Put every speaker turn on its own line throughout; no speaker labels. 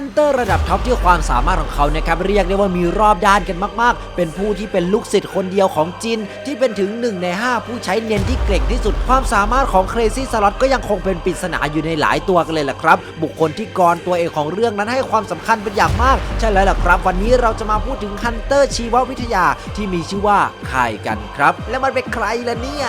ฮันเตอร์ระดับท็อปที่ความสามารถของเขานะครับเรียกได้ว่ามีรอบด้านกันมาก ๆ เป็นผู้ที่เป็นลูกศิษย์คนเดียวของจิน ที่เป็นถึง 1 ใน 5 ผู้ใช้เนียนที่เก่งที่สุด ความสามารถของเครซี่สล็อตก็ยังคงเป็นปริศนาอยู่ในหลายตัวกันเลยล่ะครับ บุคคลที่กรตัวเอกของเรื่องนั้นให้ความสำคัญเป็นอย่างมาก ใช่แล้วล่ะครับ วันนี้เราจะมาพูดถึงฮันเตอร์ชีววิทยาที่มีชื่อว่าไข่กันครับ แล้วมันเป็นใครล่ะเนี่ย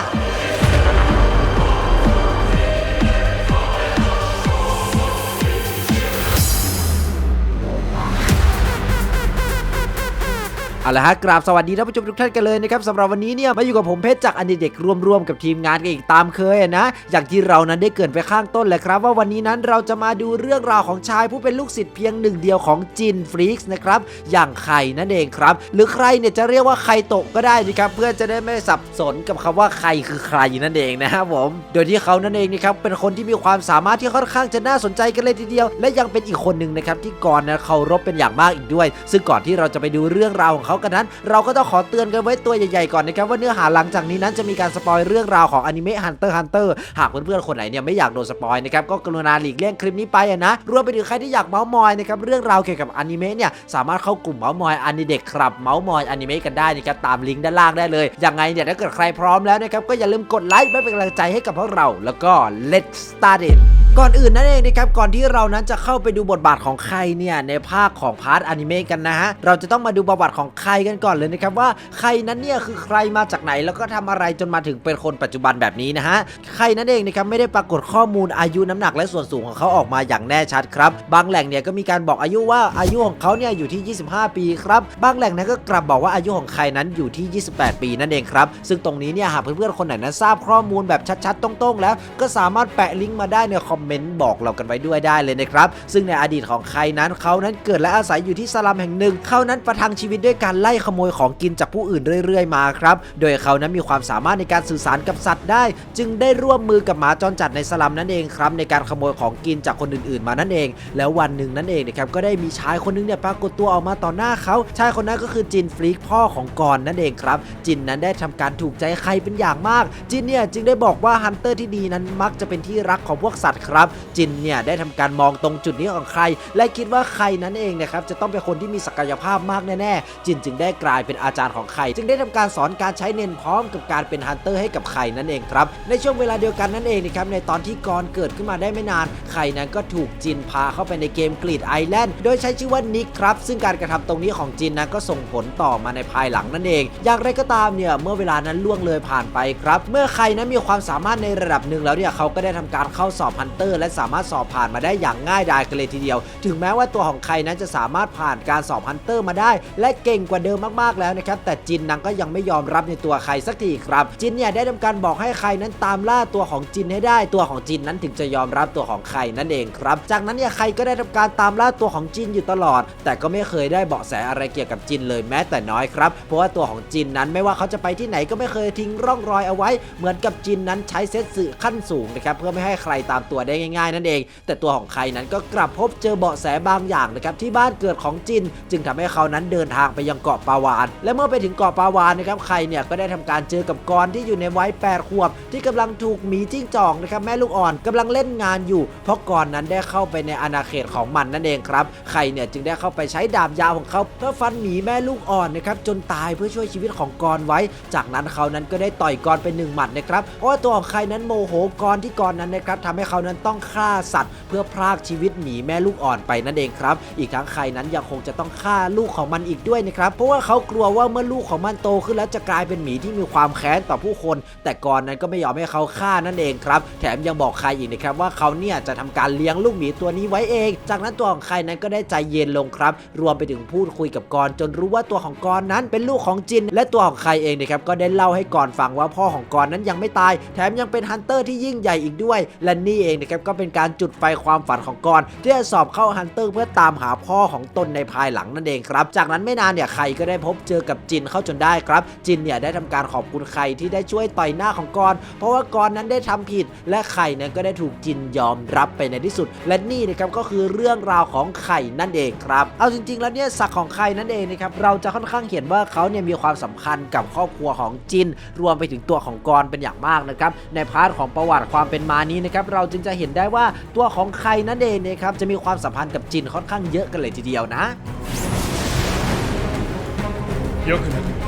เอาละฮะกราบสวัสดีท่านผู้ชมทุกท่านกันเลยนะครับสำหรับวันนี้เนี่ยมาอยู่กับผมเพชรจากอันดีเด็กรวมๆกับทีมงานกันอีกตามเคยนะ อย่างที่เรานั้นได้เกินไปข้างต้นแหละครับ ว่าวันนี้นั้นเราจะมาดูเรื่องราวของชายผู้เป็นลูกศิษย์เพียงหนึ่งเดียวของจินฟรีกส์นะครับอย่างไข่นั่นเองครับ หรือใครเนี่ยจะเรียกว่าไข่ตะก็ได้นะครับเพื่อจะได้ไม่สับสนกับคำว่าใครคือใครนั่นเองนะครับผมโดยที่เขานั่นเองนะครับเป็นคนที่มีความสามารถที่ค่อนข้างจะน่าสนใจกันเลยทีเดียว และยังเป็นอีกคนหนึ่งนะครับที่ก่อนนะเคารพเป็นอย่างมากอีกด้วย ซึ่งก่อนที่เราจะไปดูเรื่องราวของเขากันนั้น เราก็ต้องขอเตือนกันไว้ตัวใหญ่ๆก่อนนะครับว่าเนื้อหาหลังจากนี้นั้นจะมีการสปอยเรื่องราวของอนิเมะฮันเตอร์ฮันเตอร์หากเพื่อนๆคนไหนเนี่ยไม่อยากโดนสปอยนะครับก็กรุณาหลีกเลี่ยงคลิปนี้ไปนะรวมไปถึงใครที่อยากเมาส์มอยนะครับเรื่องราวเกี่ยวกับอนิเมะเนี่ยสามารถเข้ากลุ่มเมาส์มอยอนิเด็กครับเมาส์มอยอนิเมะกันได้นะครับตามลิงก์ด้านล่างได้เลยยังไงเนี่ยถ้าเกิดใครพร้อมแล้วนะครับก็อย่าลืมกดไลค์เพื่อเป็นกำลังใจให้กับพวกเรา แล้วก็ let's start it ก่อนอื่นนั่นเองนะครับก่อนที่เรานั้นจะเข้าไปดูบทบาทของใครเนี่ยในภาคของพาร์ทอนิเมะกันนะฮะเราจะต้องมาดูประวัติของใครกันก่อนเลยนะครับว่าใครนั้นเนี่ยคือใครมาจากไหนแล้วก็ทำอะไรจนมาถึงเป็นคนปัจจุบันแบบนี้นะฮะใครนั่นเองนะครับไม่ได้ปรากฏข้อมูลอายุน้ำหนักและส่วนสูงของเขาออกมาอย่างแน่ชัดครับ บางแหล่งเนี่ยก็มีการบอกอายุว่าอายุของเขาเนี่ยอยู่ที่ 25 ปีครับบางแหล่งนั้นก็กลับบอกว่าอายุของใครนั้นอยู่ที่ 28 ปีนั่นเองครับซึ่งตรงนี้เนี่ยหากเพื่อนๆคนไหนนั้นทราบข้อมูลแบบชัดๆตรงๆ แล้วก็สามารถแปะลิงก์มาได้ในคอมเมนต์บอกเรากันไว้ด้วยได้เลยนะครับ ซึ่งในอดีตของใครนั้นเขานั้นเกิดและอาศัยอยู่ที่สลัมแห่งหนึ่ง เขานั้นประทังชีวิตด้วยการไล่ขโมยของกินจากผู้อื่นเรื่อย ๆ มาครับ โดยเขานั้นมีความสามารถในการสื่อสารกับสัตว์ได้ จึงได้ร่วมมือกับหมาจรจัดในสลัมนั่นเองครับในการขโมยของกินจากคนอื่นๆ มานั่นเอง แล้ววันหนึ่งนั่นเองนะครับก็ได้มีชายคนหนึงเนี่ยปรากฏตัวออกมาต่อหน้าเขาชายคนนั้นก็คือจินฟรีกพ่อของกอนนั่นเองครับ จินนั้นได้ทำการถูกใจใครเป็นอย่างมาก จินเนี่ยจึงได้บอกว่าฮันเตอร์ที่ดีนั้นมักจะเป็นที่รักของพวกสัตว์ครับ จินเนี่ยได้ทำการมองตรงจุดนี้ของใคร และคิดว่าใครนั้นเองนะครับจะต้องเป็นคนที่มีศักยภาพมากแน่ๆ จินจึงได้กลายเป็นอาจารย์ของใคร จึงได้ทำการสอนการใช้เนนพร้อมกับการเป็นฮันเตอร์ให้กับใครนั่นเองครับ ในช่วงเวลาเดียวกันนั่นเองนะครับในตอนที่กรเกิดขึ้นมาได้ไม่นาน ใครนั้นก็ถูกจินพาเข้าไปในเกมกรีดไอแลนด์โดยใช้ชื่อว่านิกครับ ซึ่งการกระทำตรงนี้ของจินนั้นก็ส่งผลต่อมาในภายหลังนั่นเอง อย่างไรก็ตามเนี่ยเมื่อเวลานั้นล่วงเลยผ่านไปครับ เมื่อใครนั้นมีความสามารถในระดับหนึ่งแล้วเนี่ยเขาก็ได้ทำการเข้าสอบฮันเตอร์ และสามารถสอบผ่านมาได้อย่างง่ายดายกันเลยทีเดียว ถึงแม้ว่าตัวของใครนั้นจะสามารถผ่านการสอบฮันเตอร์มาได้ และเก่งกว่าเดิมมากๆแล้วนะครับ แต่จินนั้นก็ยังไม่ยอมรับในตัวใครสักทีครับ จินเนี่ยได้ทำการบอกให้ใครนั้นตามล่าตัวของจินให้ได้ ตัวของจินนั้นถึงจะยอมรับตัวของใครนั่นเองครับ จากนั้นเนี่ยใครก็ได้ทำการตามล่าตัวของจินอยู่ตลอด แต่ก็ไม่เคยได้เบาะแสอะไรเกี่ยวกับจินเลยแม้แต่น้อยครับ เพราะว่าตัวของจินนั้นไม่ว่าเขาจะไปที่ไหนก็ไม่เคยทิ้งร่องรอยเอาไว้ เหมือนกับจินนั้นใช้เซตสื่อขั้นสูงนะครับเพื่อไม่ให้ใครตามตัวได้ง่ายๆ นั่นเอง แต่ตัวของใครนั้นก็กลับพบเจอเบาะแสบางอย่างนะครับที่บ้านเกิดของจิน จึงทำให้เขานั้นเดินทางไปยังเกาะปาวาน และเมื่อไปถึงเกาะปาวานนะครับใครเนี่ยก็ได้ทำการเจอกับกรที่อยู่ในวัย8ขวบ ที่กำลังถูกหมีจิ้งจอกนะครับแม่ลูกอ่อนกำลังเล่นงานอยู่ เพราะกรนั้นได้เข้าไปในอาณาเขตของมันนั่นเองครับใครเนี่ยจึงได้เข้าไปใช้ดาบยาวของเขาเพื่อฟันหมีแม่ลูกอ่อนนะครับจนตายเพื่อช่วยชีวิตของกรไว้ จากนั้นเขานั้นก็ได้ต่อยกรไปหนึ่งหมัดนะครับเพราะว่าตัวของใครนั้นโมโหกรที่กรนั้นนะครับทำให้เขานั้นต้องฆ่าสัตว์ เพื่อพรากชีวิตหมีแม่ลูกอ่อนไปนั่นเองครับ อีกทั้งใครนั้นยังคงจะต้องฆ่าลูกของมันอีกด้วยนะครับเพราะว่าเขากลัวว่าเมื่อลูกของมันโตขึ้นแล้วจะกลายเป็นหมีที่มีความแค้นต่อผู้คน แต่กรนั้นก็ไม่ยอมให้เขาฆ่านั่นเองครับแถมยังบอกใครอีกนะครับว่าเขาเนี่ยจะทำการเลี้ยงลูกหมีตัวนี้ไว้เอง จากนั้นตัวของใครนั้นก็ได้ใจเย็นลงครับ รวมไปถึงพูดคุยกับกรจนรู้ว่าตัวของกรนั้นเป็นลูกของจิน และตัวของใครเองนะครับก็ได้เล่าให้กรฟังว่าพ่อของกรนั้นยังไม่ตาย แถมยังเป็นฮันเตอร์ที่ยิ่งใหญ่อีกด้วย และนี่เองนะครับก็เป็นการจุดไฟความฝันของกรที่จะสอบเข้าฮันเตอร์เพื่อตามหาพ่อของตนในภายหลังนั่นเองครับ จากนั้นไม่นานเนี่ยใครก็ได้พบเจอกับจินเข้าจนได้ครับ จินเนี่ยได้ทำการขอบคุณใครที่ได้ช่วยต่อยหน้าของกรเพราะว่ากรนั้นได้ทำผิด และไข่นั้นก็ได้ถูกจินยอมรับไปในที่สุด และนี่นะครับก็คือเรื่องราวของไข่นั่นเองครับ เอาจริง ๆ แล้วเนี่ยศักของไข่นั่นเองนะครับเราจะค่อนข้างเห็นว่าเขาเนี่ยมีความสำคัญกับครอบครัวของจิน รวมไปถึงตัวของกรเป็นอย่างมากนะครับในพาร์ทของประวัติความเป็นมานี้นะครับเราจึงจะเห็นได้ว่าตัวของใครนั่นเองนะครับจะมีความสัมพันธ์กับจินค่อนข้างเยอะกันเลยทีเดียวนะ
よく殴ってくれた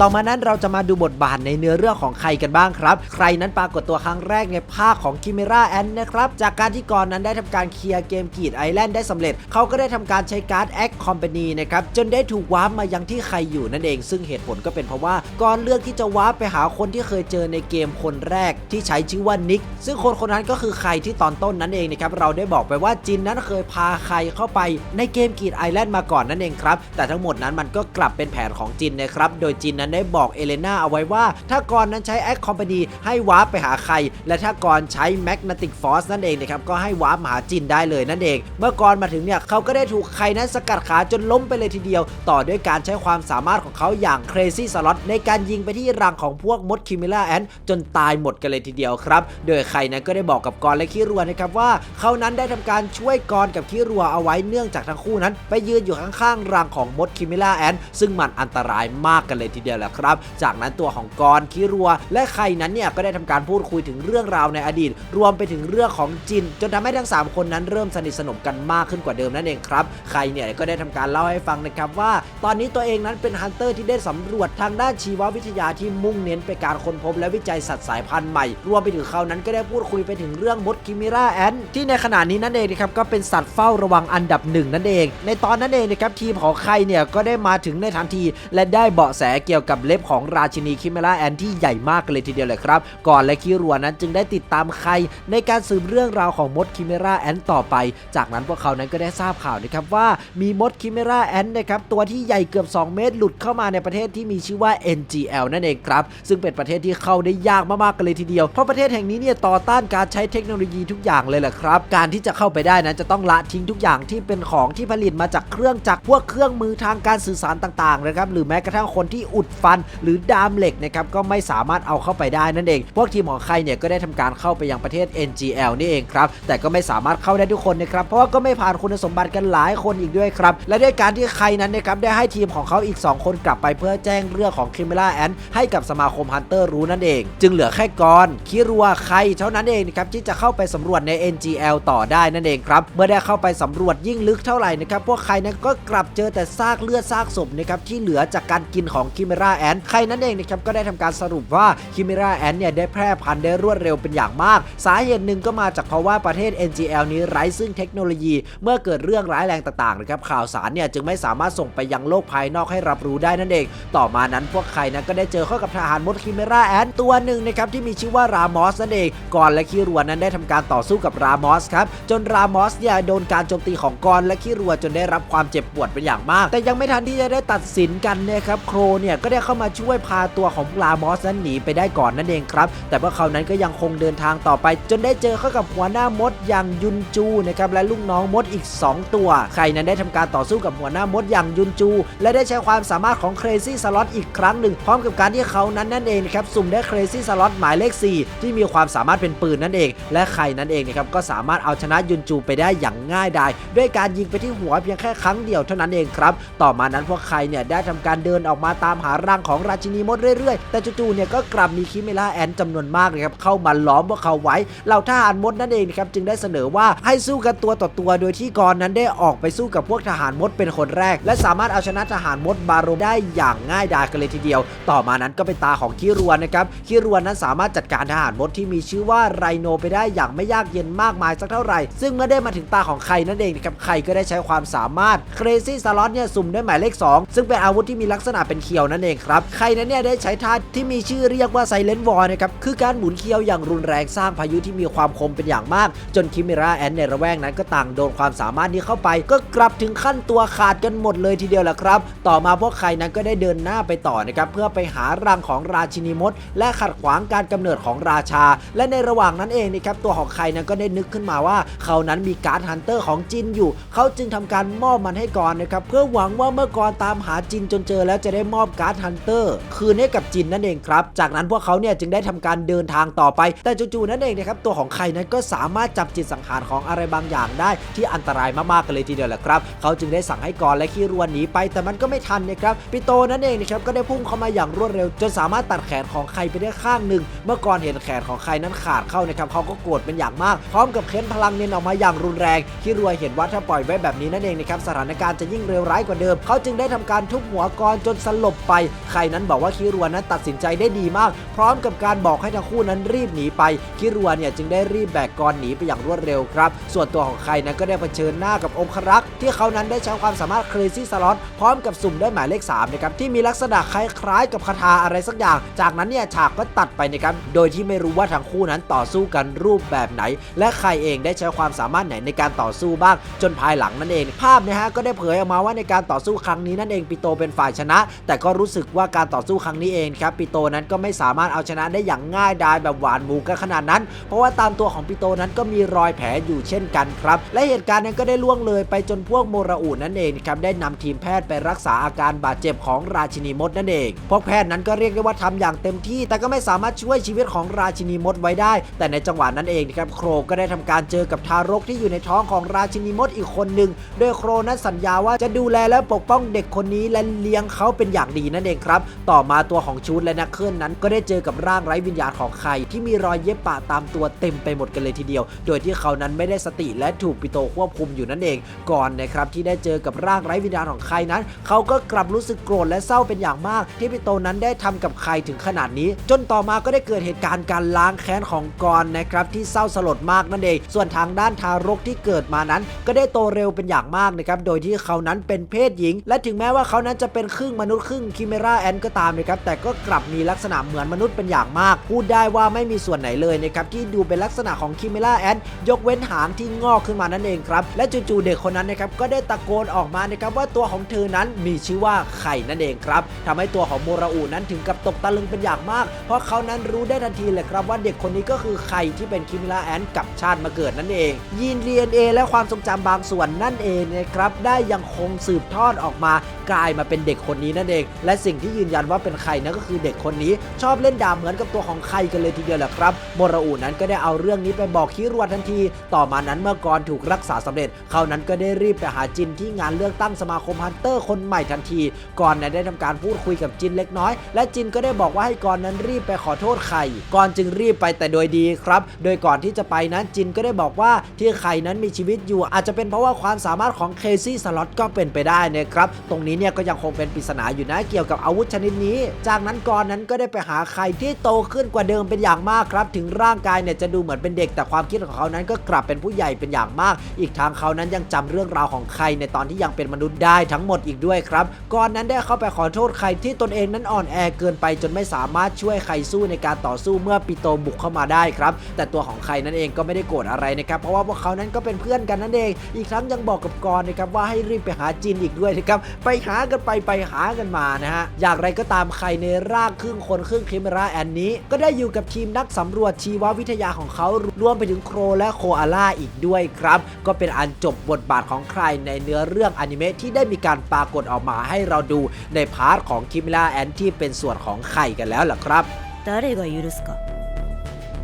ต่อมานั้นเราจะมาดูบทบาทในเนื้อเรื่องของใครกันบ้างครับ ใครนั้นปรากฏตัวครั้งแรกในภาคของ Chimera Ant นะครับ จากการที่ก่อนนั้นได้ทำการเคลียร์เกมกรีดไอแลนด์ได้สำเร็จ เขาก็ได้ทำการใช้การ์ด Act Company นะครับ จนได้ถูกวาร์ปมายังที่ใครอยู่นั่นเอง ซึ่งเหตุผลก็เป็นเพราะว่าก่อนเลือกที่จะวาร์ปไปหาคนที่เคยเจอในเกมคนแรกที่ใช้ชื่อว่านิก ซึ่งคนคนนั้นก็คือใครที่ตอนต้นนั่นเองนะครับ เราได้บอกไปว่าจินนั้นเคยพาใครเข้าไปในเกมกรีดไอแลนด์มาก่อนนั่นเองครับ แต่ทั้งหมดนั้นมันก็กลับเป็นแผนของจินนะครับ โดยจินนั้นได้บอกเอเลนาเอาไว้ว่า ถ้ากรนั้นใช้แอคคอมพานีให้วาร์ปไปหาใคร และถ้ากรใช้แมกนติกฟอร์สนั่นเองนะครับก็ให้วาร์ปมาหาจินได้เลยนั่นเอง เมื่อกรมาถึงเนี่ยเขาก็ได้ถูกใครนั้นสกัดขาจนล้มไปเลยทีเดียว ต่อด้วยการใช้ความสามารถของเขาอย่าง Crazy Slot ในการยิงไปที่รังของพวกมดคิมิล่าแอนจนตายหมดกันเลยทีเดียวครับ โดยใครนั้นก็ได้บอกกับกรและคิรัวนะครับว่าเขานั้นได้ทำการช่วยกรกับคิรัวเอาไว้เนื่องจากทั้งคู่นั้น ไปยืนอยู่ข้างๆรังของมดคิมิล่าแอนซึ่งมันอันตรายมากกันเลยทีเดียวแหละครับ จากนั้นตัวของกรคิรัว และใครนั้นเนี่ยก็ได้ทำการพูดคุยถึงเรื่องราวในอดีต รวมไปถึงเรื่องของจิน จนทำให้ทั้ง 3 คนนั้นเริ่มสนิทสนมกันมากขึ้นกว่าเดิมนั่นเองครับ ใครเนี่ยก็ได้ทำการเล่าให้ฟังนะครับว่า ตอนนี้ตัวเองนั้นเป็นฮันเตอร์ที่ได้สำรวจทางด้านชีววิทยาที่มุ่งเน้นไปการค้นพบและวิจัยสัตว์สายพันธุ์ใหม่ รวมไปถึงเขานั้นก็ได้พูดคุยไปถึงเรื่องมดคิมิราแอนที่ในขณะนี้นั่นเองนะครับก็เป็นสัตว์เฝ้าระวังอันดับหนึ่งนั่นเอง ในตอนนั้นเองนะครับทีมของใครเนี่ยก็ได้มาถึงในทันที และได้เบาะแสเกี่ยวกับเล็บของราชินีคิมิราแอนที่ใหญ่มากกันเลยทีเดียวเลยครับ ก่อนและคิรัวนั้นจึงได้ติดตามใคร ในการสืบเรื่องราวของมดคิมิราแอนต่อไป จากนั้นพวกเขานั้นก็ได้ทราบข่าวนะครับว่ามีมดคิมิราแอนนะครับตัวที่ใหญ่เกือบ 2 เมตรหลุดเข้ามาในประเทศที่มีชื่อว่า NGL นั่นเองครับ ซึ่งเป็นประเทศที่เข้าได้ยากมากๆกันเลยทีเดียว เพราะประเทศแห่งนี้เนี่ยต่อต้านการใช้เทคโนโลยีทุกอย่างเลยแหละครับ การที่จะเข้าไปได้นั้นจะต้องละทิ้งทุกอย่างที่เป็นของที่ผลิตมาจากเครื่องจักรพวกเครื่องมือทางการสื่อสารต่างๆนะครับหรือแม้กระทั่งคนที่อุดฟัน หรือดามเหล็กนะครับก็ไม่สามารถเอาเข้าไปได้นั่นเอง พวกทีมของใครเนี่ยก็ได้ทำการเข้าไปยังประเทศ NGL นี่เองครับ แต่ก็ไม่สามารถเข้าได้ทุกคนนะครับ เพราะว่าก็ไม่ผ่านคุณสมบัติกันหลายคนอีกด้วยครับ และด้วยการที่ใครนั้นนะครับได้ให้ทีมของเขาอีก 2 คนกลับไปเพื่อแจ้งเรื่องของคิมิล่าแอนให้กับสมาคมฮันเตอร์รู้นั่นเอง จึงเหลือแค่กอนคิรัวใครเท่านั้นเองนะครับที่จะเข้าไปสำรวจใน NGL ต่อได้นั่นเองครับ เมื่อได้เข้าไปสำรวจยิ่งลึกเท่าไหร่นะครับพวกใครนั้นก็กลับเจอแต่ซากเลือดซากศพนะครับที่เหลือจากการกินของคิมิราแอนใครนั้นเองนะครับก็ได้ทำการสรุปว่าคิมิราแอนเนี่ยได้แพร่พันธุ์ได้รวดเร็วเป็นอย่างมาก สาเหตุหนึ่งก็มาจากเพราะว่าประเทศ NGL นี้ไร้ซึ่งเทคโนโลยี เมื่อเกิดเรื่องร้ายแรงต่างๆนะครับข่าวสารเนี่ยจึงไม่สามารถส่งไปยังโลกภายนอกให้รับรู้ได้นั่นเอง ต่อมานั้นพวกใครนั้นก็ได้เจอเข้ากับทหารมดคิมิราแอนตัวหนึ่งนะครับที่มีชื่อว่ารามอสนั่นเองก่อนและคิรัวนั้นได้ทำการต่อสู้กับรามอสครับจนรามอสเนี่ยโดนการโจมตีของกอนและคิรัวจนได้รับความเจ็บปวดเป็นอย่างมาก แต่ยังไม่ทันที่จะได้ตัดสินกันนะครับโครเนี่ยก็ได้เข้ามาช่วยพาตัวของรามอสนั้นหนีไปได้ก่อนนั่นเองครับ แต่พวกเขานั้นก็ยังคงเดินทางต่อไป จนได้เจอเข้ากับหัวหน้ามดอย่างยุนจูนะครับและลูกน้องมดอีก 2 ตัว ใครนั้นได้ทำการต่อสู้กับหัวหน้ามดอย่างยุนจู และได้ใช้ความสามารถของ Crazy Slot อีกครั้งหนึ่ง พร้อมกับการที่เขานั้นนั่นเองครับสุ่มได้ Crazy Slot หมายเลข 4 ที่มีความสามารถเป็นปืนนั่นเอง และใครนั้นเองนะครับก็สามารถเอาชนะยุนจูไปได้อย่างง่ายดายด้วยการยิงไปที่หัวเพียงแค่ครั้งเดียวเท่านั้นเองครับ ต่อมานั้นพวกใครเนี่ยได้ทำการเดินออกมาตามหาร่างของราชินีมดเรื่อยๆ แต่จู่ๆเนี่ยก็กลับมีคิเมล่าแอนจำนวนมากเลยครับเข้ามาล้อมพวกเขาไว้เหล่าทหารมดนั่นเองนะครับจึงได้เสนอว่าให้สู้กันตัวต่อตัวโดยที่กรนั้นได้ออกไปสู้กับพวกทหารมดเป็นคนแรก และสามารถเอาชนะทหารมดบาโรได้อย่างง่ายดายกันเลยทีเดียว ต่อมานั้นก็เป็นตาของคิรวนะครับคิรวนั้นสามารถจัดการทหารมดที่มีชื่อว่าไรโนไปได้อย่างไม่ยากเย็นมากมายสักเท่าไหร่ ซึ่งเมื่อได้มาถึงตาของใครนั่นเองนะครับใครก็ได้ใช้ความสามารถ Crazy Slot เนี่ยสุ่มด้วยหมายเลข 2 ซึ่งเป็นอาวุธที่มีลักษณะเป็นเคียวนั่นเองครับ ใครนั้นเนี่ยได้ใช้ท่าที่มีชื่อเรียกว่า Silent War นะครับ คือการหมุนเคียวอย่างรุนแรงสร้างพายุที่มีความคมเป็นอย่างมาก จนคิมิราแอนในระแวกนั้นก็ต่างโดนความสามารถนี้เข้าไป ก็กลับถึงขั้นตัวขาดกันหมดเลยทีเดียวแหละครับ ต่อมาพวกใครนั้นก็ได้เดินหน้าไปต่อนะครับเพื่อไปหารังของราชินีมด และขัดขวางการกำเนิดของราชา และในระหว่างนั้นเองนะครับตัวของใครนั้นก็ได้นึกขึ้นมาว่า เขานั้นมีการ์ดฮันเตอร์ของจินอยู่ เขาจึงทำการมอบมันให้ก่อนนะครับเพื่อหวังว่าเมื่อก่อนตามหาจินจนเจอแล้วจะได้มอบการ์ดฮันเตอร์คืนให้กับจินนั่นเองครับ จากนั้นพวกเขาเนี่ยจึงได้ทำการเดินทางต่อไป แต่จู่ๆนั่นเองนะครับตัวของใครนั้นก็สามารถจับจิตสังหารของอะไรบางอย่างได้ที่อันตรายมากๆกันเลยทีเดียวแหละครับ เขาจึงได้สั่งให้กรและขี้รวนหนีไป แต่มันก็ไม่ทันนะครับปิโตนั่นเองนะครับก็ได้พุ่งเข้ามาอย่างรวดเร็ว จนสามารถตัดแขนของใครไปได้ข้างหนึ่ง เมื่อก่อนเห็นแขนของใครนั้นขาดเข้านะครับเขาก็โกรธเป็นอย่างมาก พร้อมกับเค้นพลังเน้นออกมาอย่างรุนแรงขี้รวยเห็นว่าถ้าปล่อยไว้แบบนี้นั่นเองนะครับสถานการณ์จะยิ่งเลวร้ายกว่าเดิม เขาจึงได้ทำการทุบหัวกรจนสลบไปใครนั้นบอกว่าคิรัวนั้นตัดสินใจได้ดีมาก พร้อมกับการบอกให้ทั้งคู่นั้นรีบหนีไป คิรัวเนี่ยจึงได้รีบแบกกรหนีไปอย่างรวดเร็วครับ ส่วนตัวของใครนั้นก็ได้เผชิญหน้ากับองครักษ์ที่เขานั้นได้ใช้ความสามารถ Crazy Slot พร้อมกับสุ่มได้หมายเลข3นะครับที่มีลักษณะคล้ายๆ กับคาถาอะไรสักอย่าง จากนั้นเนี่ยฉากก็ตัดไปนะครับโดยที่ไม่รู้ว่าทั้งคู่นั้นต่อสู้กันรูปแบบไหน และใครเองได้ใช้ความสามารถไหนในการต่อสู้บ้าง จนภายหลังนั่นเอง ภาพนะฮะก็ได้เผยออกมาว่าในการต่อสู้ครั้งนี้นั่นเองปิโตเป็นฝ่ายชนะ แต่ก็รู้สึกว่าการต่อสู้ครั้งนี้เองครับปิโตนั้นก็ไม่สามารถเอาชนะได้อย่างง่ายดายแบบหวานหมูกันขนาดนั้น เพราะว่าตามตัวของปิโตนั้นก็มีรอยแผลอยู่เช่นกันครับ และเหตุการณ์นั้นก็ได้ล่วงเลยไปจนพวกโมราอูนั่นเองครับได้นำทีมแพทย์ไปรักษาอาการบาดเจ็บของราชินีมดนั่นเอง พวกแพทย์นั้นก็เรียกได้ว่าทำอย่างเต็มที่ แต่ก็ไม่สามารถช่วยชีวิตของราชินีมดไว้ได้ แต่ในจังหวะนั้นเองครับโครก็ได้ทำการเจอกับทารกที่อยู่ในท้องของราชินีมดอีกคนหนึ่งโดยโครนั้นสัญญาว่าจะดูแลและปกป้องเด็กคนนี้และเลี้ยงเขาเป็นอย่างดีนั่นเองครับ ต่อมาตัวของชูดและนักเคลื่อนนั้น ก็ได้เจอกับร่างไร้วิญญาณของใคร ที่มีรอยเย็บปะตามตัวเต็มไปหมดกันเลยทีเดียว โดยที่เขานั้นไม่ได้สติและถูกปิโตควบคุมอยู่นั่นเอง ก่อนนะครับที่ได้เจอกับร่างไร้วิญญาณของใครนั้น เขาก็กลับรู้สึกโกรธและเศร้าเป็นอย่างมาก ที่ปิโตนั้นได้ทำกับใครถึงขนาดนี้ จนต่อมาก็ได้เกิดเหตุการณ์การล้างแค้นของกรนะครับที่เศร้าสลดมากนั่นเอง ส่วนทางด้านทารกที่เกิดมานั้น ก็ได้โตเร็วเป็นอย่างมากนะครับโดยที่เขานั้นเป็นเพศหญิง และถึงแม้ว่าเขานั้นจะเป็นครึ่งมนุษย์ครึ่งคิเมราแอนก็ตามนะครับแต่ก็กลับมีลักษณะเหมือนมนุษย์เป็นอย่างมาก พูดได้ว่าไม่มีส่วนไหนเลยนะครับที่ดูเป็นลักษณะของคิเมราแอนยกเว้นหางที่งอกขึ้นมานั่นเองครับ และจู่ๆเด็กคนนั้นนะครับก็ได้ตะโกนออกมานะครับว่าตัวของเธอนั้นมีชื่อว่าไข่นั่นเองครับทำให้ตัวของโมราอูนั้นถึงกับตกตะลึงเป็นอย่างมาก เพราะเขานั้นรู้ได้ทันทีเลยครับว่าเด็กคนนี้ก็คือไข่ที่เป็นคิเมราแอนกับชาติมาเกิดนั่นเอง ยีน DNA และความทรงจำบางส่วนนั่นเองนะครับได้ยังคงสืบทอดออกมากลายมาเป็นเด็กคนนี้นั่นเอง และสิ่งที่ยืนยันว่าเป็นใครนั่นก็คือเด็กคนนี้ชอบเล่นดาบเหมือนกับตัวของใครกันเลยทีเดียวแหละครับโมราอูนั้นก็ได้เอาเรื่องนี้ไปบอกคิรวดทันที ต่อมานั้นเมื่อกรถูกรักษาสำเร็จ เขานั้นก็ได้รีบไปหาจินที่งานเลือกตั้งสมาคมฮันเตอร์คนใหม่ทันทีก่อนนั้นได้ทำการพูดคุยกับจินเล็กน้อย และจินก็ได้บอกว่าให้กรนั้นรีบไปขอโทษไข่กรจึงรีบไปแต่โดยดีครับ โดยก่อนที่จะไปนั้นจินก็ได้บอกว่าที่ไข่นั้นมีชีวิตอยู่ อาจจะเป็นเพราะว่าความสามารถของเคซี่สล็อตก็เป็นไปได้นะครับตรงนี้เนี่ยก็ยังคงเป็นปริศนาอยู่นะเกี่ยวกับอาวุธชนิดนี้ จากนั้นกรนั้นก็ได้ไปหาไข่ที่โตขึ้นกว่าเดิมเป็นอย่างมากครับ ถึงร่างกายเนี่ยจะดูเหมือนเป็นเด็กแต่ความคิดของเขานั้นก็กลับเป็นผู้ใหญ่เป็นอย่างมาก อีกทางเขานั้นยังจำเรื่องราวของไข่ในตอนที่ยังเป็นมนุษย์ได้ทั้งหมดอีกด้วยครับกรนั้นได้เข้าไปขอโทษไข่ที่ตนเองนั้นอ่อนแอเกินไปจนไม่สามารถช่วยไข่สู้ในการต่อสู้เมื่อปิโตบุกเข้ามาได้ครับ แต่ตัวของไข่นั้นเองก็ไม่ได้โกรธอะไรนะครับ เพราะว่าพวกเขานั้นก็เป็นเพื่อนกันนั่นเอง อีกทั้งยังบอกกับกรนะครับว่าให้รีบไปหาจินอีกด้วยนะครับ ไปหากันไปไปหากันมานะฮอย่างไรก็ตามไข่ในร่างครึ่งคนครึ่งคิมราแอนนี้ ก็ได้อยู่กับทีมนักสำรวจชีววิทยาของเขารวมไปถึงโครและโคอาล่าอีกด้วยครับ ก็เป็นอันจบบทบาทของใครในเนื้อเรื่องอนิเมะที่ได้มีการปรากฏออกมาให้เราดูในพาร์ทของคิมราแอนที่เป็นส่วนของไข่กันแล้วล่ะครับ
誰が許すか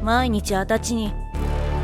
毎日あたちに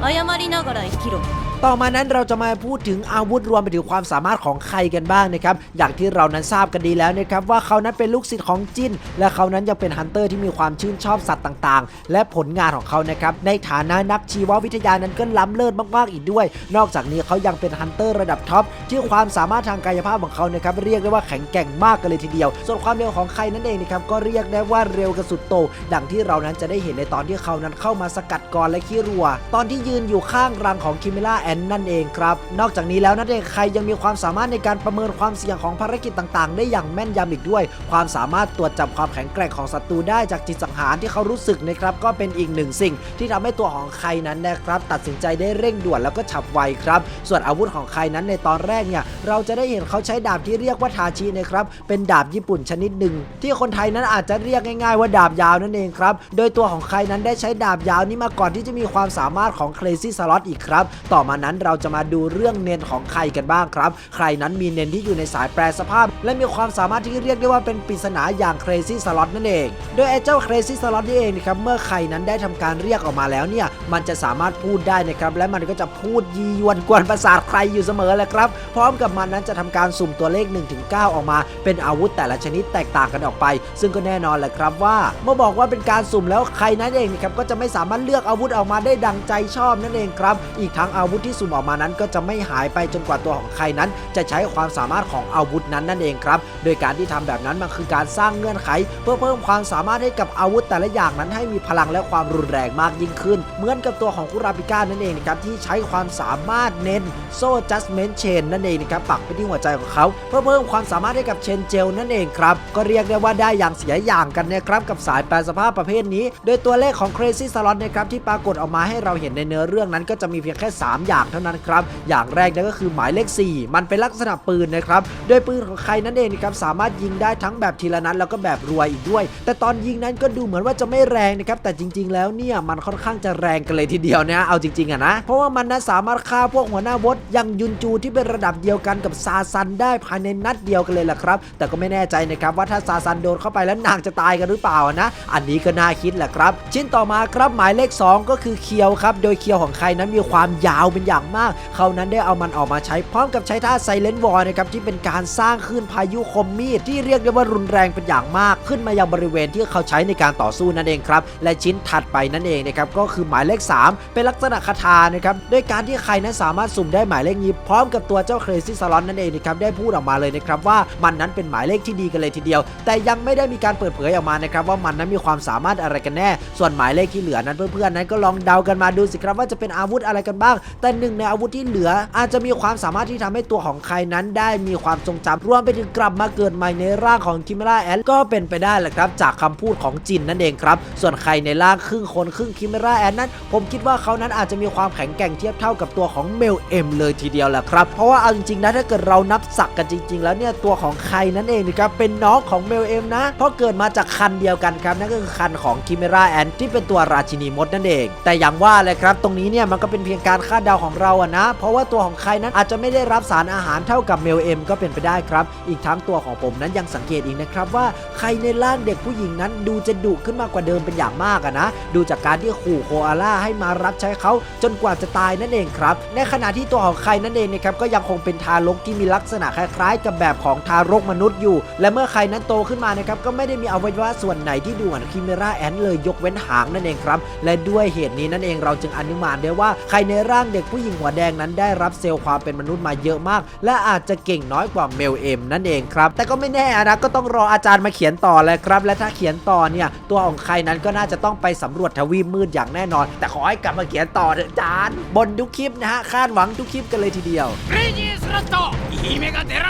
謝りながら生きろ
ต่อมานั้นเราจะมาพูดถึงอาวุธรวมไปถึงความสามารถของใครกันบ้างนะครับ อย่างที่เรานั้นทราบกันดีแล้วนะครับว่าเขานั้นเป็นลูกศิษย์ของจิน และเขานั้นยังเป็นฮันเตอร์ที่มีความชื่นชอบสัตว์ต่างๆ และผลงานของเขานะครับในฐานะนักชีววิทยานั้นก็ล้ำเลิศมากๆอีกด้วย นอกจากนี้เขายังเป็นฮันเตอร์ระดับท็อปที่ความสามารถทางกายภาพของเขานะครับเรียกได้ว่าแข็งแกร่งมากกันเลยทีเดียว ส่วนความเร็วของใครนั่นเองนะครับก็เรียกได้ว่าเร็วกระสุดโต ดังที่เรานั้นจะได้เห็นในตอนที่เขานั้นเข้ามาสกัดกรและขี้รัว ตอนที่ยืนอยู่ข้างรังของคิมิล่านนั่นเองครับ นอกจากนี้แล้วนั่นเองใครยังมีความสามารถในการประเมินความเสี่ยงของภารกิจต่างๆ ได้อย่างแม่นยำอีกด้วย ความสามารถตรวจจับความแข็งแกร่งของศัตรูได้จากจิตสังหารที่เขารู้สึกนะครับก็เป็นอีกหนึ่งสิ่ง ที่ทำให้ตัวของใครนั้นนะครับตัดสินใจได้เร่งด่วนแล้วก็ฉับไวครับ ส่วนอาวุธของใครนั้นในตอนแรกเนี่ยเราจะได้เห็นเขาใช้ดาบที่เรียกว่าทาชินะครับเป็นดาบญี่ปุ่นชนิดหนึ่งที่คนไทยนั้นอาจจะเรียกง่าย ๆ ว่าดาบยาวนั่นเองครับโดยตัวของใครนั้นได้ใช้ดาบยาวนี้มาก่อนที่จะมีความสามารถของ Crazy Slot อีกครับ ต่อมานั้นเราจะมาดูเรื่องเนนของใครกันบ้างครับ ใครนั้นมีเนนที่อยู่ในสายแปรสภาพ และมีความสามารถที่เรียกได้ว่าเป็นปริศนาอย่าง Crazy Slot นั่นเอง โดยไอ้เจ้า Crazy Slot นี่เองนะครับ เมื่อใครนั้นได้ทำการเรียกออกมาแล้วเนี่ย มันจะสามารถพูดได้นะครับ และมันก็จะพูดยียวนกวนประสาทใครอยู่เสมอแหละครับ พร้อมกับมันนั้นจะทำการสุ่มตัวเลข 1-9 ออกมา เป็นอาวุธแต่ละชนิดแตกต่างกันออกไป ซึ่งก็แน่นอนแหละครับว่า เมื่อบอกว่าเป็นการสุ่มแล้วใครนั้นเองนะครับก็จะไม่สามารถเลือกอาวุธออกมาได้ดังใจชอบนั่นเองครับ อีกทั้งอาวุธที่สุ่มออกมานั้นก็จะไม่หายไปจนกว่าตัวของใครนั้น จะใช้ความสามารถของอาวุธนั้นนั่นเองครับ โดยการที่ทำแบบนั้นมันคือการสร้างเงื่อนไข เพื่อเพิ่มความสามารถให้กับอาวุธแต่ละอย่างนั้นให้มีพลังและความรุนแรงมากยิ่งขึ้น เหมือนกับตัวของคุราปิก้านั่นเองนะครับที่ใช้ความสามารถเน้นโซ่จัสเมนเชนนั่นเองนะครับปักไปที่หัวใจของเขา เพื่อเพิ่มความสามารถให้กับเชนเจลนั่นเองครับก็เรียกได้ว่าได้อย่างเสียอย่างกันนะครับกับสายแปลสภาพประเภทนี้ โดยตัวเลขของ Crazy Slot นะครับที่ปรากฏออกมาให้เราเห็นในเนื้อเรื่องนั้นก็จะมีเพียงแค่ 3 อย่างเท่านั้นครับ อย่างแรกนั่นก็คือหมายเลข 4 มันเป็นลักษณะปืนนะครับ โดยปืนของใครนั่นเองนะครับสามารถยิงได้ทั้งแบบทีละนัดแล้วก็แบบรวยอีกด้วย แต่ตอนยิงนั้นก็ดูเหมือนว่าจะไม่แรงนะครับแต่จริง ๆ แล้วเนี่ยมันค่อนข้างจะแรงกันเลยทีเดียวนะเอาจริงๆอะนะเพราะว่ามันนั้นสามารถฆ่าพวกหัวหน้าวดย่างยุนจูที่เป็นระดับเดียวกันกับซาซันได้ภายในนัดเดียวกันเลยแหละครับ แต่ก็ไม่แน่ใจนะครับว่าถ้าซาซันโดนเข้าไปแล้วนางจะตายกันหรือเปล่านะ อันนี้ก็น่าคิดแหละครับ ชิ้นต่อมาครับหมายเลข 2 ก็คือเคียวครับ โดยเคียวของใครนั้นมีความยาวเป็นอย่างมาก เขานั้นได้เอามันออกมาใช้พร้อมกับใช้ท่าไซเลนวอร์นะครับที่เป็นการสร้างคลื่นพายุคมมีดที่เรียกได้ว่ารุนแรงเป็นอย่างมาก ขึ้นมายังบริเวณที่เขาใช้ในการต่อสู้นั่นเองครับและชิ้นถัดไปนั่นเองนะครับก็คือหมายเลข 3 เป็นลักษณะคาถานะครับด้วยการที่ใครนั้นสามารถสุ่มได้หมายเลขนี้พร้อมกับตัวเจ้าเครซี่สลอนนั่นเองนะครับได้พูดออกมาเลยนะครับว่ามันนั้นเป็นหมายเลขที่ดีกันเลยทีเดียว แต่ยังไม่ได้มีการเปิดเผยออกมานะครับว่ามันนั้นมีความสามารถอะไรกันแน่ ส่วนหมายเลขที่เหลือนั้นเพื่อนๆนั้นก็ลองเดากันมาดูสิครับว่าจะเป็นอาวุธอะไรกันบ้าง แต่หนึ่งในอาวุธที่เหลือ อาจจะมีความสามารถที่ทำให้ตัวของใครนั้นได้มีความทรงจำรวมไปถึงกลับมาเกิดใหม่ในร่างของคิม e ราแอนก็เป็นไปได้แหละครับจากคำพูดของจินนั่นเองครับ ส่วนใครในร่างครึ่งคนครึ่งคิม e ราแอนนั้น ผมคิดว่าเขานั้นอาจจะมีความแข็งแกร่งเทียบเท่ากับตัวของเมลเอ็มเลยทีเดียวแหละครับ เพราะว่าเอาจริงๆนะถ้าเกิดเรานับศักก์กันจริง ๆ แล้วเนี่ยตัวของใครนั่นเองนะครับเป็นน้องของเมลเอ็มนะ เพราะเกิดมาจากคันเดียวกันครับนั่นก็คือคันของคิม e ราแอนที่เป็นตัวราชินีมดนั่นเอง แต่อย่างว่าเลยครับ ตรงนี้เนี่ยมันก็เป็นเพียงการคาดเดาของเราอะนะ เพราะว่าตัวของใครนั้นอาจจะไม่ได้รับสารอาหารเท่ากับเมลเอ็มก็เป็นไปได้ครับ อีกทั้งตัวของผมนั้นยังสังเกตอีกนะครับว่าใครในร่างเด็กผู้หญิงนั้นดูจะดุขึ้นมากกว่าเดิมเป็นอย่างมากอะนะ ดูจากการที่ขู่โคอาล่าให้มารับใช้เขาจนกว่าจะตายนั่นเองครับ ในขณะที่ตัวของใครนั่นเองนะครับก็ยังคงเป็นทารกที่มีลักษณะคล้ายๆ กับแบบของทารกมนุษย์อยู่ และเมื่อใครนั้นโตขึ้นมานะครับก็ไม่ได้มีอวัยวะส่วนไหนที่ดูเหมือนคิเมราแอนเลยยกเว้นหางนั่นเองครับ และด้วยเหตุนี้นั่นเองเราจึงอนุมานได้ว่าใครในร่างเด็กผู้หญิงหัวแดงนั้นได้รับเซลล์ความเป็นมนุษย์มาเยอะมาก และอาจจะเก่งน้อยกว่าเมลเอ็มนั่นเองครับ แต่ก็ไม่แน่นะก็ต้องรออาจารย์มาเขียนต่อเลยครับ และถ้าเขียนต่อเนี่ยตัวองค์ใครนั้นก็น่าจะต้องไปสำรวจทวีมืดอย่างแน่นอน แต่ขอให้กลับมาเขียนต่อเถอะาจารย์ บนทุกคลิปนะฮะคาดหวังทุกคลิปกันเลยทีเดียว
Reyes Rato! ¡Y Mega Terra!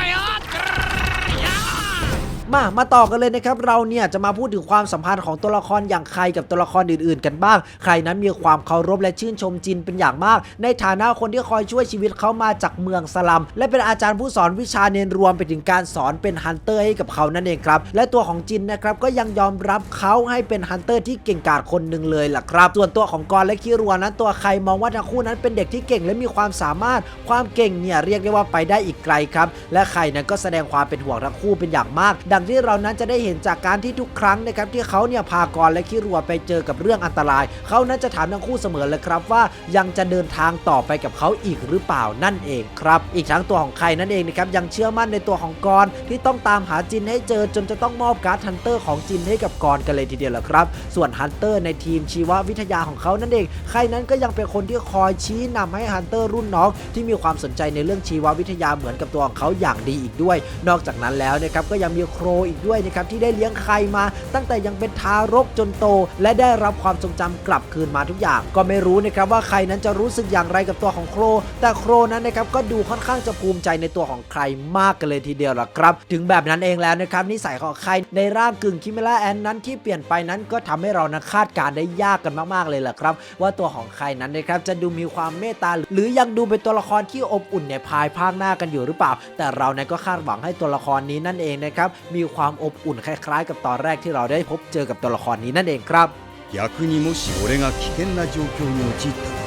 มามาต่อกันเลยนะครับเราเนี่ยจะมาพูดถึงความสัมพันธ์ของตัวละครอย่างใครกับตัวละครอื่น ๆ กันบ้าง ใครนั้นมีความเคารพและชื่นชมจินเป็นอย่างมาก ในฐานะคนที่คอยช่วยชีวิตเขามาจากเมืองสลัม และเป็นอาจารย์ผู้สอนวิชาเนนรวมไปถึงการสอนเป็นฮันเตอร์ให้กับเขานั่นเองครับและตัวของจินนะครับก็ยังยอมรับเขาให้เป็นฮันเตอร์ที่เก่งกาจคนหนึ่งเลยล่ะครับส่วนตัวของกรและคิรัวนั้นตัวใครมองว่าทั้งคู่นั้นเป็นเด็กที่เก่งและมีความสามารถความเก่งเนี่ยเรียกได้ว่าไปได้อีกไกลครับและใครนั้นก็แสดงความเป็นห่วงทั้งคู่เป็นอย่างมากดังที่เรานั้นจะได้เห็นจากการที่ทุกครั้งนะครับที่เขาเนี่ยพากรและคิรัวไปเจอกับเรื่องอันตราย เขานั้นจะถามทั้งคู่เสมอเลยครับว่ายังจะเดินทางต่อไปกับเขาอีกหรือเปล่านั่นเองครับ อีกทั้งตัวของใครนั่นเองนะครับยังเชื่อมั่นในตัวของกรที่ต้องตามหาจินให้เจอจนจะต้องมอบการ์ดฮันเตอร์ของจินให้กับกรกันเลยทีเดียวแหละครับ ส่วนฮันเตอร์ในทีมชีววิทยาของเขานั่นเองใครนั้นก็ยังเป็นคนที่คอยชี้นำให้ฮันเตอร์รุ่นน้องที่มีความสนใจในเรื่องชีววิทยาเหมือนกับตัวของเขาอย่างดีอีกด้วย นอกจากนั้นแล้วนะครับก็ยังมีโครอีกด้วยนะครับที่ได้เลี้ยงใครมา ตั้งแต่ยังเป็นทารกจนโต และได้รับความทรงจำกลับคืนมาทุกอย่าง ก็ไม่รู้นะครับว่าใครนั้นจะรู้สึกอย่างไรกับตัวของโคร แต่โครนั้นนะครับก็ดูค่อนข้างจะภูมิใจในตัวของใครมากกันเลยทีเดียวล่ะครับ ถึงแบบนั้นเองแล้วนะครับนิสัยของใครในร่างกึ่งคิเมล่าแอนนั้นที่เปลี่ยนไปนั้นก็ทำให้เรานะคาดการณ์ได้ยากกันมากๆเลยแหละครับ ว่าตัวของใครนั้นนะครับจะดูมีความเมตตาหรือยังดูเป็นตัวละครที่อบอุ่นในภายภาคหน้ากันอยู่หรือเปล่า แต่เรานั้นก็คาดหวังให้ตัวละครนี้นั่นเองนะครับมความอบอุ่นคล้ายๆ กับตอนแรกที่เราได้พบเจอกับตัวละครนี้นั่นเองครับ
逆にもし俺が危険な状況に陥った時には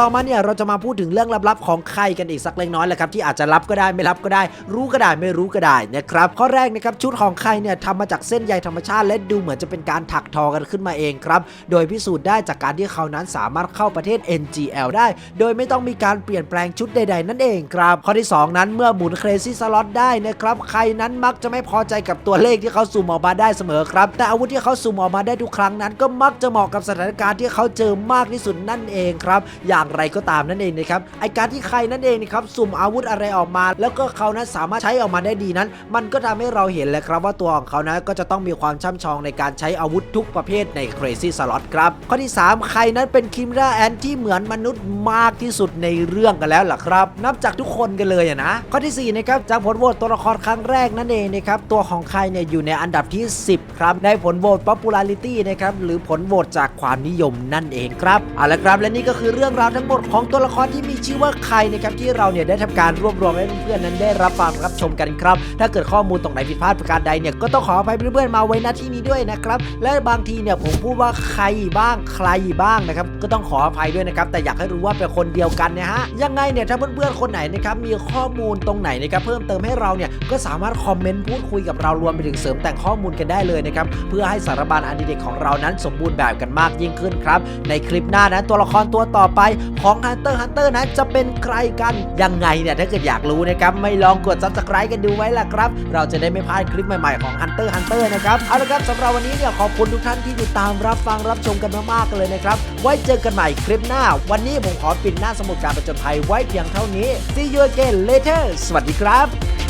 ต่อมาเนี่ยเราจะมาพูดถึงเรื่องลับๆของใครกันอีกสักเล็กน้อยแหละครับที่อาจจะรับก็ได้ไม่รับก็ได้ รู้ก็ได้ไม่รู้ก็ได้นะครับข้อแรกนะครับชุดของใครเนี่ยทำมาจากเส้นใยธรรมชาติและดูเหมือนจะเป็นการถักทอกันขึ้นมาเองครับโดยพิสูจน์ได้จากการที่เขานั้นสามารถเข้าประเทศ NGL ได้ โดยไม่ต้องมีการเปลี่ยนแปลงชุดใด ๆ นั่นเองครับข้อที่ 2 นั้นเมื่อหมุน Crazy Slot ได้นะครับใครนั้นมักจะไม่พอใจกับตัวเลขที่เขาสุ่มออกมาได้เสมอครับ แต่อาวุธที่เขาสุ่มออกมาได้ทุกครั้งนั้น ก็มักจะเหมาะกับสถานการณ์ที่เขาเจอมากที่สุดนั่นเองครับอย่างไรก็ตามนั่นเองนะครับไอการที่ใครนั่นเองนะครับสุ่มอาวุธอะไรออกมา แล้วก็เขานั้นสามารถใช้ออกมาได้ดีนั้น มันก็ทำให้เราเห็นเลยครับว่าตัวของเขานั้นก็จะต้องมีความช่ำชองในการใช้อาวุธทุกประเภทใน Crazy Slot ครับข้อที่ 3 ใครนั้นเป็นคิมราแอนที่เหมือนมนุษย์มากที่สุดในเรื่องกันแล้วล่ะครับ นับจากทุกคนกันเลยนะ ข้อที่4นะครับจากผลโหวตตัวละครครั้งแรกนั่นเองนะครับตัวของใครเนี่ยอยู่ในอันดับที่ 10 ครับในผลโหวต popularity นะครับหรือผลโหวตจากความนิยมนั่นเองครับเอาละครับและนี่ก็คือเรื่องราวทั้งหมดของตัวละครที่มีชื่อว่าใครนะครับที่เราเนี่ยได้ทำการรวบรวมให้เพื่อนๆนั้นได้รับฟังรับชมกันครับ ถ้าเกิดข้อมูลตรงไหนผิดพลาดประการใดเนี่ยก็ต้องขออภัยเพื่อนๆมาไว้ณที่นี้ด้วยนะครับ และบางทีเนี่ยผมพูดว่าใครบ้างใครบ้างนะครับก็ต้องขออภัยด้วยนะครับแต่อยากให้รู้ว่าเป็นคนเดียวกันนะฮะยังไงเนี่ยถ้าเพื่อนๆคนไหนนะครับมีข้อมูลตรงไหนนะครับเพิ่มเติมให้เราเนี่ยก็สามารถคอมเมนต์พูดคุยกับเรารวมไปถึงเสริมแต่งข้อมูลกันได้เลยนะครับเพื่อให้สารบานอันดีเด็กของเรานั้นสมบูรณ์แบบกันมากยิ่งขึ้นครับในคลิปหน้านั้นตัวละครตัวต่อไปของ Hunter Hunter นั้นจะเป็นใครกันยังไงเนี่ยถ้าเกิดอยากรู้นะครับไม่ลองกด subscribe กันดูไว้ล่ะครับ เราจะได้ไม่พลาดคลิปใหม่ๆของ Hunter Hunter นะครับเอาละครับสำหรับวันนี้เนี่ยขอบคุณทุกท่านที่ติดตามรับฟังรับชมกันมากๆเลยนะครับไว้เจอกันใหม่คลิปหน้า วันนี้ผมขอปิดหน้าสมุดการประจนภัยไว้เพียงเท่านี้ See you again later สวัสดีครับ